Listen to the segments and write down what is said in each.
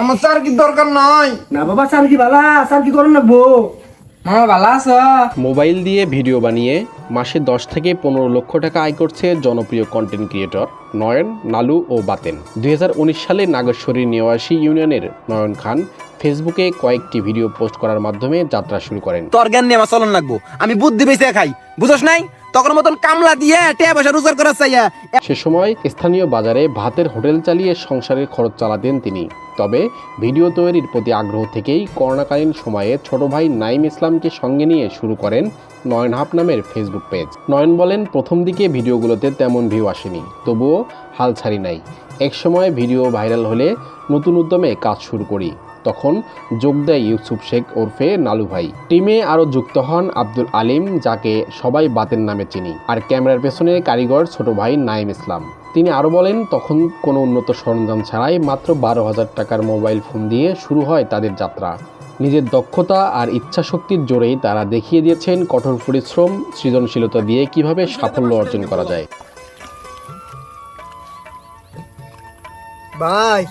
আমার স্যার কি দরকার নাই? না বাবা স্যার কি বালা স্যার কি করেন রাখব মামা ভালো আছো? মোবাইল দিয়ে ভিডিও বানিয়ে মাসে দশ থেকে পনেরো লক্ষ টাকা আয় করছে জনপ্রিয় কন্টেন্ট ক্রিয়েটর নয়ন নালু ও বাতেন। দুই হাজার উনিশ সালে নাগেশ্বরী নেওয়াশি ইউনিয়নের নয়ন খান ফেসবুকে কয়েকটি ভিডিও পোস্ট করার মাধ্যমে যাত্রা শুরু করেন। তোর জ্ঞান নিয়ে আমার চলন লাগবো। আমি বুদ্ধি বেঁচে খাই। বুঝস নাই? তখন মতন কামলা দিয়ে টেয়া পয়সা রোজগার করার চাইয়া। সে সময় স্থানীয় বাজারে ভাতের হোটেল চালিয়ে সংসারের খরচ চালাতেন তিনি। তবে ভিডিও তৈরির প্রতি আগ্রহ থেকেই করোনাকালীন সময়ে ছোট ভাই নাইম ইসলামকে সঙ্গে নিয়ে শুরু করেন নয়ন হাব নামের ফেসবুক পেজ নয়ন বলেন, প্রথম দিকে ভিডিওগুলোতে তেমন ভিউ আসেনি, তবুও হাল ছাড়ি নাই। একসময় ভিডিও ভাইরাল হলে নতুন উদ্যমে কাজ শুরু করি। তখন যোগ দেয় ইউসুফ শেখ ওরফে নালু ভাই। টিমে আরও যুক্ত হন আব্দুল আলিম, যাকে সবাই বাতের নামে চিনি। আর ক্যামেরার পেছনে কারিগর ছোট ভাই নাইম ইসলাম। তিনি আরও বলেন, তখন কোনো উন্নত সরঞ্জাম ছাড়াই মাত্র বারো হাজার টাকার মোবাইল ফোন দিয়ে শুরু হয় তাদের যাত্রা। নিজের দক্ষতা আর ইচ্ছাশক্তির জোরেই তারা দেখিয়ে দিয়েছেন কঠোর পরিশ্রম, সৃজনশীলতা দিয়ে কীভাবে সাফল্য অর্জন করা যায়। ভাই,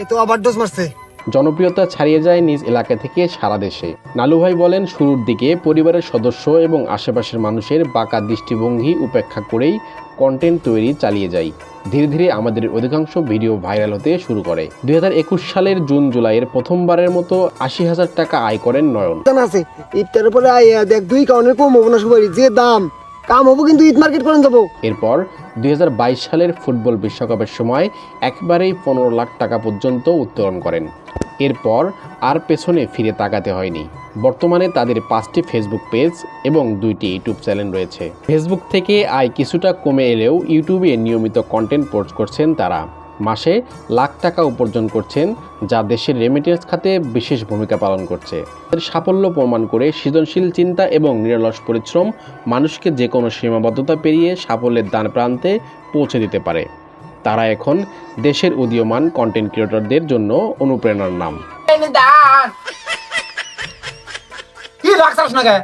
এ তো আবার ডোজ মারছে। জনপ্রিয়তা ছাড়িয়ে যায় নিজ এলাকা থেকে সারা দেশে। নালু ভাই বলেন শুরুর দিকে পরিবারের সদস্য এবং আশেপাশের মানুষের বাঁকা দৃষ্টিভঙ্গি উপেক্ষা করেই কন্টেন্ট তৈরি চালিয়ে যাই ধীরে ধীরে আমাদের অধিকাংশ ভিডিও ভাইরাল হতে শুরু করে। দুই হাজার একুশ সালের জুন জুলাইয়ের প্রথমবারের মতো আশি হাজার টাকা আয় করেন নয়ন। আছে ইফতারের পরে আইয়া দেখ দুই কারণে কম হব না সুপারি যে দাম কাম হব কিন্তু ঈদ মার্কেট করেন যাব। এরপর দুই হাজার বাইশ সালের ফুটবল বিশ্বকাপের সময় একবারেই পনেরো লাখ টাকা পর্যন্ত উত্তোলন করেন। এরপর আর পেছনে ফিরে তাকাতে হয়নি। বর্তমানে তাদের পাঁচটি ফেসবুক পেজ এবং দুইটি ইউটিউব চ্যানেল রয়েছে। ফেসবুক থেকে আয় কিছুটা কমে এলেও ইউটিউবে নিয়মিত কন্টেন্ট পোস্ট করছেন তারা। মাসে লাখ টাকা উপার্জন করছেন, যা দেশের রেমিটেন্স খাতে বিশেষ ভূমিকা পালন করছে। তাদের সাফল্য প্রমাণ করে সৃজনশীল চিন্তা এবং নিরলস পরিশ্রম মানুষকে যে কোনো সীমাবদ্ধতা পেরিয়ে সাফল্যের দান প্রান্তে পৌঁছে দিতে পারে। তারা এখন দেশের উদীয়মান কন্টেন্ট ক্রিয়েটরদের জন্য অনুপ্রেরণার নাম। কি রাখছাস না গে